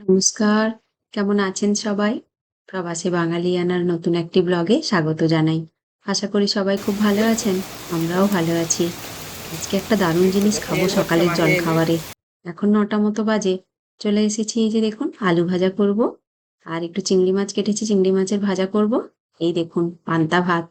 নমস্কার। কেমন আছেন সবাই? প্রবাসী বাঙালিয়ানার নতুন একটি ব্লগে স্বাগত জানাই। আশা করি সবাই খুব ভালো আছেন, আমরাও ভালো আছি। আজকে একটা দারুণ জিনিস খাব সকালের জল খাবারে এখন নটা মতো বাজে, চলে এসেছি এই যে দেখুন, আলু ভাজা করব। আর একটু চিংড়ি মাছ কেটেছি, চিংড়ি মাছের ভাজা করব। এই দেখুন, পান্তা ভাত।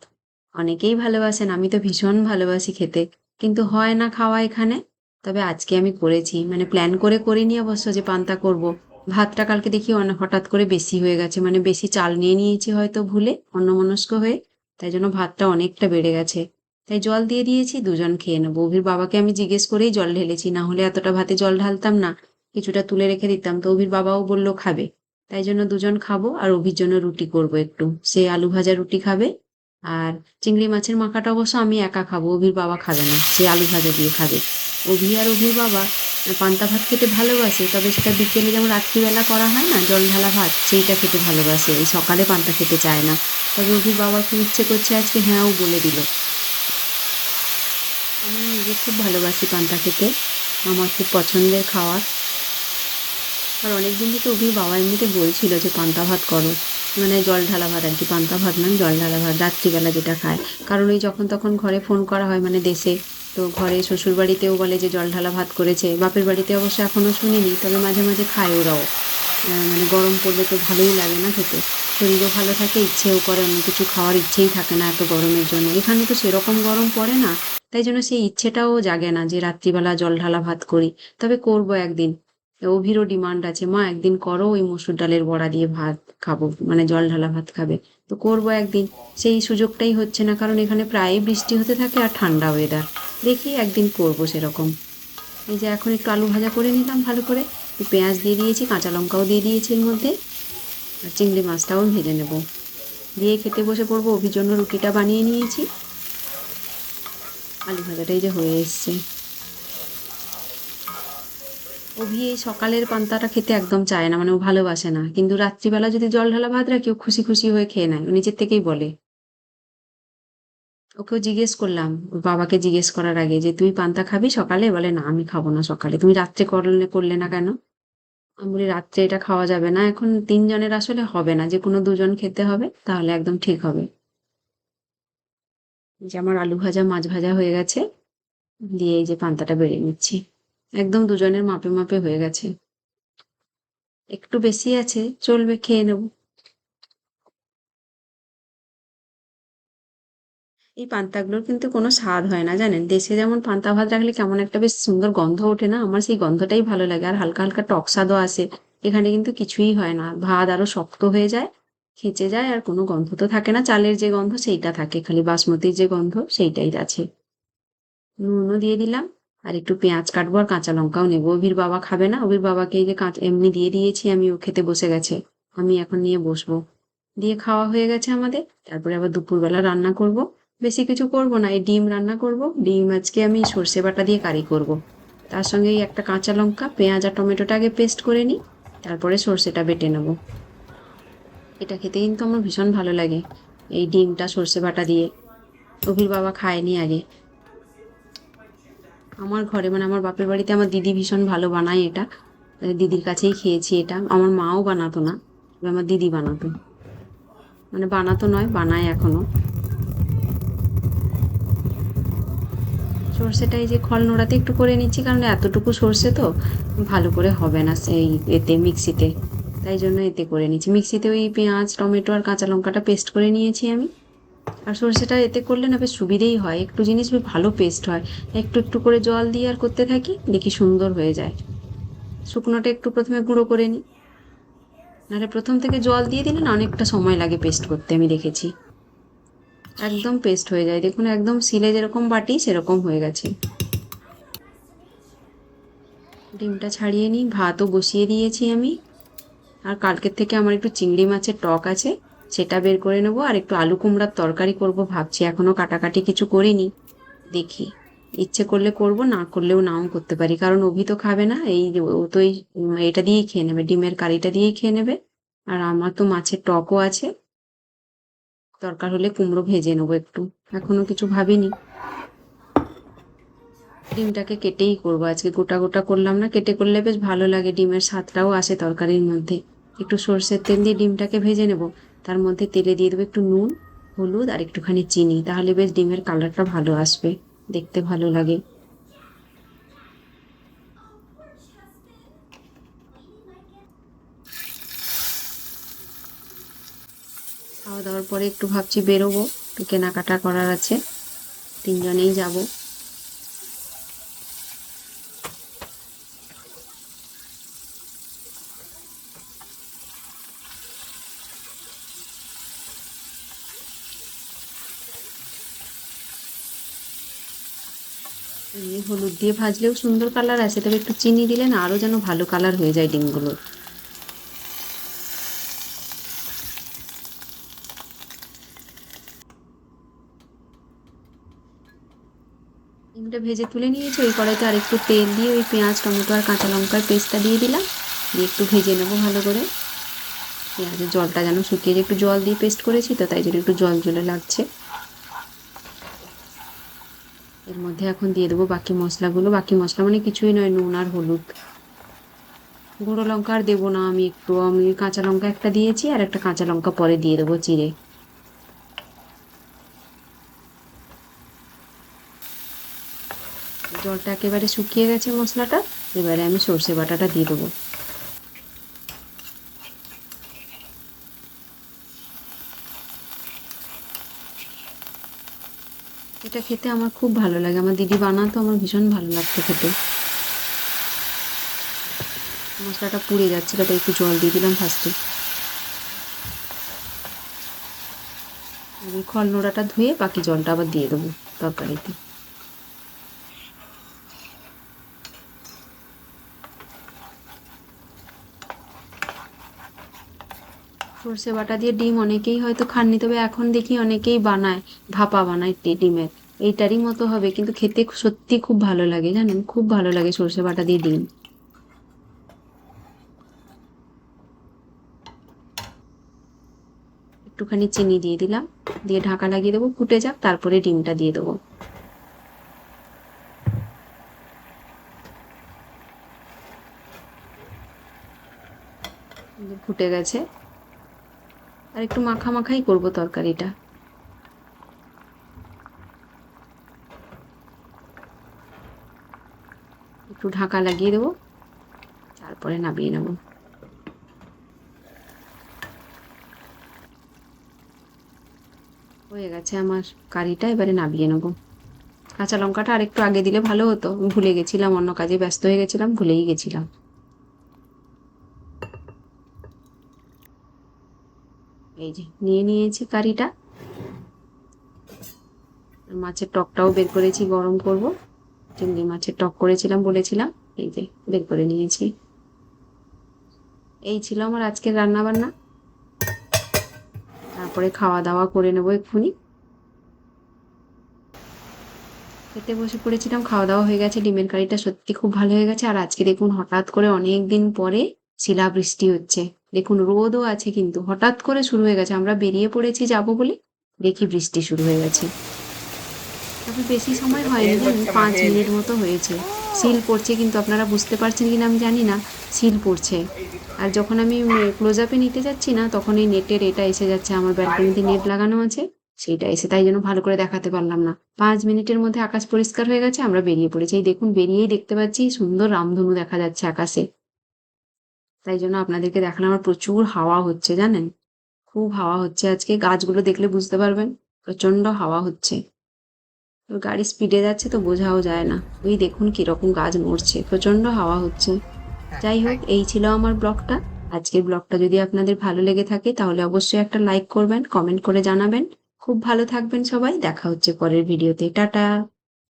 অনেকেই ভালোবাসেন, আমি তো ভীষণ ভালোবাসি খেতে। কিন্তু হয় না খাওয়া এখানে। তবে আজকে আমি করেছি মানে প্ল্যান করে করিনি অবশ্য যে পান্তা করব। ভাতটা কালকে দেখি অনেক হঠাৎ করে বেশি হয়ে গেছে মানে বেশি চাল নিয়ে নিয়েছি হয়তো ভুলে, অন্যমনস্ক হয়ে, তাই জন্য ভাতটা অনেকটা বেড়ে গেছে। তাই জল দিয়ে দিয়েছি, দুজন খেয়ে নেব। অভির বাবাকে আমি জিজ্ঞেস করেই জল ঢেলেছি, না হলে এতটা ভাতে জল ঢালতাম না, কিছুটা তুলে রেখে দিতাম। তো অভির বাবাও বলল, খাবে। তাই জন্য দুজন খাব, আর অভির জন্য রুটি করব একটু। সে আলু ভাজা রুটি খাবে, আর চিংড়ি মাছের মাখাটা অবশ্য আমি একা খাব, অভির বাবা খাবে না, সে আলু ভাজা দিয়ে খাবে। অভি আর অভির বাবা পান্তা ভাত খেতে ভালোবাসে, তবে সেটা বিকেলে যেমন রাত্রিবেলা করা হয় না জল ঢালা ভাত, সেইটা খেতে ভালোবাসে। এই সকালে পান্তা খেতে চায় না। তবে অভির বাবার খুব ইচ্ছে করছে আজকে হ্যাঁও বলে দিল। আমি নিজে খুব ভালোবাসি পান্তা খেতে। আমার খুব পছন্দের খাবার আর অনেকদিন থেকে অভির বাবা এমনিতে বলছিল যে, পান্তা ভাত করো। মানে জল ঢালা ভাত আর কি, পান্তা ভাত নয় জল ঢালা ভাত, রাত্রিবেলা যেটা খায়। কারণ ওই যখন তখন ঘরে ফোন করা হয় মানে দেশে। তো ঘরে শ্বশুর বাড়িতেও বলে যে জল ঢালা ভাত করেছে। বাপের বাড়িতে অবশ্য এখনও শুনিনি, তবে মাঝে মাঝে খায় ওরাও। মানে গরম পড়লে তো ভালোই লাগে না খেতে। শরীরও ভালো থাকে, ইচ্ছেও করে, অন্য কিছু খাওয়ার ইচ্ছেই থাকে না এত গরমের জন্য। এখানে তো সেরকম গরম পড়ে না, তাই জন্য সেই ইচ্ছেটাও জাগে না যে রাত্রিবেলা জল ঢালা ভাত করি। তবে করব একদিন। অভিরও ডিমান্ড আছে, মা, একদিন করো ওই মসুর ডালের বড়া দিয়ে ভাত খাব মানে জল ঢালা ভাত খাবে। তো করব একদিন। সেই সুযোগটাই হচ্ছে না, কারণ এখানে প্রায়ই বৃষ্টি হতে থাকে আর ঠান্ডা ওয়েদার দেখি একদিন করব সেরকম। এই যে এখন একটু আলু ভাজা করে নিলাম ভালো করে। পেঁয়াজ দিয়ে দিয়েছি, কাঁচা লঙ্কাও দিয়ে দিয়েছি এর মধ্যে। আর চিংড়ি মাছটাও ভেজে নেব। দিয়ে খেতে বসে পড়ব অভির জন্য রুটিটা বানিয়ে নিয়েছি। আলু ভাজাটা এই যে হয়ে এসছে। অভি এই সকালের পান্তাটা খেতে একদম চায় না মানে ও ভালোবাসে না। কিন্তু রাত্রিবেলা যদি জল ঢালা ভাত রাখি, ও খুশি খুশি হয়ে খেয়ে নেয়। ও নিজের থেকেই বলে। ওকেও জিজ্ঞেস করলাম বাবাকে জিজ্ঞেস করার আগে যে, তুই পান্তা খাবি সকালে? বলে, না, আমি খাব না সকালে। তুমি রাত্রে করলে করলে না কেন? আমি বলি, রাত্রে এটা খাওয়া যাবে না। এখন তিনজনের আসলে হবে না। যে কোনো দুজন খেতে হবে, তাহলে একদম ঠিক হবে। যে আমার আলু ভাজা, মাছ ভাজা হয়ে গেছে। দিয়ে এই যে পান্তাটা বেড়ে নিচ্ছি। একদম দুজনের মাপে মাপে হয়ে গেছে। একটু বেশি আছে, চলবে, খেয়ে নেব। এই পান্তাগুলোর কিন্তু কোনো স্বাদ হয় না, জানেন? দেশে যেমন পান্তা ভাত রাখলে কেমন একটা বেশ সুন্দর গন্ধ ওঠে না? আমার সেই গন্ধটাই ভালো লাগে। আর হালকা হালকা টক স্বাদও আসে। এখানে কিন্তু কিছুই হয় না। ভাত আরও শক্ত হয়ে যায়, খেঁচে যায়, আর কোনো গন্ধ তো থাকে না। চালের যে গন্ধ, সেইটা থাকে। খালি বাসমতির যে গন্ধ, সেইটাই আছে। নুনও দিয়ে দিলাম। আর একটু পেঁয়াজ কাটবো আর কাঁচা লঙ্কাও নেব। অভির বাবা খাবে না। অভির বাবাকে এই যে কাঁচা, এমনি দিয়ে দিয়েছি, আমি ও খেতে বসে গেছে। আমি এখন নিয়ে বসবো। দিয়ে খাওয়া হয়ে গেছে আমাদের। তারপরে আবার দুপুরবেলা রান্না করব। বেশি কিছু করব না, এই ডিম রান্না করব। ডিম আজকে আমি সর্ষে বাটা দিয়ে কারি করব। তার সঙ্গে এই একটা কাঁচা লঙ্কা, পেঁয়াজ আর টমেটোটা আগে পেস্ট করে নিই। তারপরে সর্ষেটা বেটে নেব। এটা খেতে কিন্তু আমার ভীষণ ভালো লাগে, এই ডিমটা সর্ষে বাটা দিয়ে। অভির বাবা খায়নি আগে। আমার ঘরে মানে আমার বাপের বাড়িতে আমার দিদি ভীষণ ভালো বানায় এটা। দিদির কাছেই খেয়েছি এটা। আমার মাও বানাতো না আমার দিদি বানাতো। মানে বানাতো নয়, বানায় এখনও। সর্ষেটা এই যে খল নোড়াতে একটু করে নিচ্ছি, কারণ এতটুকু সর্ষে তো ভালো করে হবে না সেই এতে, মিক্সিতে। তাই জন্য এতে করে নিচ্ছি। মিক্সিতে ওই পেঁয়াজ, টমেটো আর কাঁচা লঙ্কাটা পেস্ট করে নিয়েছি আমি। আর সর্ষেটা এতে করলে না বেশ সুবিধেই হয়। একটু জিনিস বেশ ভালো পেস্ট হয়। একটু একটু করে জল দিয়ে আর করতে থাকি, দেখি সুন্দর হয়ে যায়। শুকনোটা একটু প্রথমে গুঁড়ো করে নিই নাহলে প্রথম থেকে জল দিয়ে দিলে না অনেকটা সময় লাগে পেস্ট করতে, আমি দেখেছি। একদম পেস্ট হয়ে যায়। দেখুন, একদম সিলে যেরকম বাটি, সেরকম হয়ে গেছে। ডিমটা ছাড়িয়ে নিই, ভাতও বসিয়ে দিয়েছি আমি। আর কালকের থেকে আমার একটু চিংড়ি মাছের টক আছে। সেটা বের করে নেব আর একটু আলু কুমড়ার তরকারি করব ভাবছি। এখনও কাটাকাটি কিছু করিনি। দেখি। ইচ্ছে করলে করব, না করলেও নাও করতে পারি। কারণ অভি তো খাবে না, এই ও তো এই এটা দিয়েই খেয়ে নেবে, ডিমের কারিটা দিয়েই খেয়ে নেবে। আর আমার তো মাছের টকও আছে। দরকার হলে কুমড়ো ভেজে নেব একটু। এখনও কিছু ভাবিনি। ডিমটাকে কেটেই করব। আজকে গোটা গোটা করলাম না, কেটে করলে বেশ ভালো লাগে। ডিমের স্বাদটাও আসে তরকারির মধ্যে। একটু সর্ষের তেল দিয়ে ডিমটাকে ভেজে নেব। তার মধ্যে তেলে দিয়ে দেবো একটু নুন, হলুদ আর একটুখানি চিনি। তাহলে বেশ ডিমের কালারটা ভালো আসবে, দেখতে ভালো লাগে। খাওয়া দাওয়ার পরে একটু ভাবছি বেরোবো, একটু কেনাকাটা করার আছে। তিনজনেই যাব এমনি হলুদ দিয়ে ভাজলেও সুন্দর কালার আছে, তবে একটু চিনি দিলে না আরও যেন ভালো কালার হয়ে যায় ডিমগুলোর ডিমটা ভেজে তুলে নিয়েছি, ওই কড়াইতে আর একটু তেল দিয়ে ওই পেঁয়াজ, টমেটো আর কাঁচা লঙ্কার পেস্টটা দিয়ে দিলাম। দিয়ে একটু ভেজে নেব ভালো করে। পেঁয়াজের জলটা যেন শুকিয়ে একটু জল দিয়ে পেস্ট করেছি তো, তাই জন্য একটু জল জলে লাগছে এর মধ্যে এখন দিয়ে দেবো বাকি মশলাগুলো। বাকি মশলা মানে কিছুই নয়, নুন আর হলুদ। গুঁড়ো লঙ্কা আর দেবো না আমি একটু। আমি কাঁচা লঙ্কা একটা দিয়েছি আর একটা কাঁচা লঙ্কা পরে দিয়ে দেবো চিড়ে। জলটা একেবারে শুকিয়ে গেছে মশলাটা, এবারে আমি সর্ষে বাটাটা দিয়ে দেবো। এটা খেতে আমার খুব ভালো লাগে। আমার দিদি বানাতো, আমার ভীষণ ভালো লাগতো খেতে। মশলাটা পুড়ে যাচ্ছিল, তাই একটু জল দিয়ে দিলাম ফার্স্টে আমি খল নোড়াটা ধুয়ে বাকি জলটা আবার দিয়ে দেবো তরকারিতে। সর্ষে বাটা দিয়ে ডিম অনেকেই হয়তো খাননি, তবে এখন দেখি অনেকেই বানায়, ভাপা বানায় ডিমের। এইটারই মতো হবে, কিন্তু খেতে সত্যি খুব ভালো লাগে, জানেন? খুব ভালো লাগে সর্ষে বাটা দিয়ে ডিম। একটুখানি চিনি দিয়ে দিলাম, দিয়ে ঢাকা লাগিয়ে দেবো, ফুটে যাক, তারপরে ডিমটা দিয়ে দেবো। ফুটে গেছে। আর একটু মাখা মাখাই করব তরকারিটা। একটু ঢাকা লাগিয়ে দেবো। তারপরে নামিয়ে নেব। হয়ে গেছে আমার কারিটা, এবারে নামিয়ে নেব। কাঁচা লঙ্কাটা আর একটু আগে দিলে ভালো হতো। ভুলে গেছিলাম, অন্য কাজে ব্যস্ত হয়ে গেছিলাম, ভুলেই গেছিলাম। এই যে, নিয়ে নিয়েছি কারিটা। মাছের টকটাও বের করেছি, গরম করব। চিংড়ি মাছের টক করেছিলাম, বলেছিলাম। এই যে, বের করে নিয়েছি। এই ছিল আমার আজকের রান্না বান্না তারপরে খাওয়া দাওয়া করে নেব এক্ষুনি। খেতে বসে পড়েছিলাম খাওয়া দাওয়া হয়ে গেছে, ডিমের কারিটা সত্যি খুব ভালো হয়ে গেছে। আর আজকে দেখুন, হঠাৎ করে অনেক দিন পরে শিলাবৃষ্টি হচ্ছে। দেখুন, রোদও আছে কিন্তু, হঠাৎ করে শুরু হয়ে গেছে। আমরা বেরিয়ে পড়েছি যাব বলে দেখি বৃষ্টি শুরু হয়ে গেছে। তবে বেশি সময় হয়নি জানেন, পাঁচ মিনিট মতো হয়েছে। সিল পড়ছে কিন্তু আপনারা বুঝতে পারছেন কি না আমি জানি না, সিল পড়ছে। আর যখন আমি ক্লোজ আপে নিতে যাচ্ছি না, তখন এই নেটের এটা এসে যাচ্ছে, আমার ব্যালকনিতে নেট লাগানো আছে সেইটা এসে তাই জন্য ভালো করে দেখাতে পারলাম না। পাঁচ মিনিটের মধ্যে আকাশ পরিষ্কার হয়ে গেছে, আমরা বেরিয়ে পড়েছি। এই দেখুন, বেরিয়েই দেখতে পাচ্ছি সুন্দর রামধনু দেখা যাচ্ছে আকাশে। তাই জন্য আপনাদেরকে দেখালাম, আমার প্রচুর হাওয়া হচ্ছে, জানেন? খুব হাওয়া হচ্ছে আজকে, গাছগুলো দেখলে বুঝতে পারবেন প্রচণ্ড হাওয়া হচ্ছে। গাড়ি স্পিডে যাচ্ছে তো বোঝাও যায় না। ওই দেখুন কীরকম গাছ মরছে প্রচণ্ড হাওয়া হচ্ছে। যাই হোক এই ছিল আমার ব্লগটা। আজকের ব্লগটা যদি আপনাদের ভালো লেগে থাকে তাহলে অবশ্যই একটা লাইক করবেন কমেন্ট করে জানাবেন। খুব ভালো থাকবেন সবাই দেখা হচ্ছে পরের ভিডিওতে টাটা!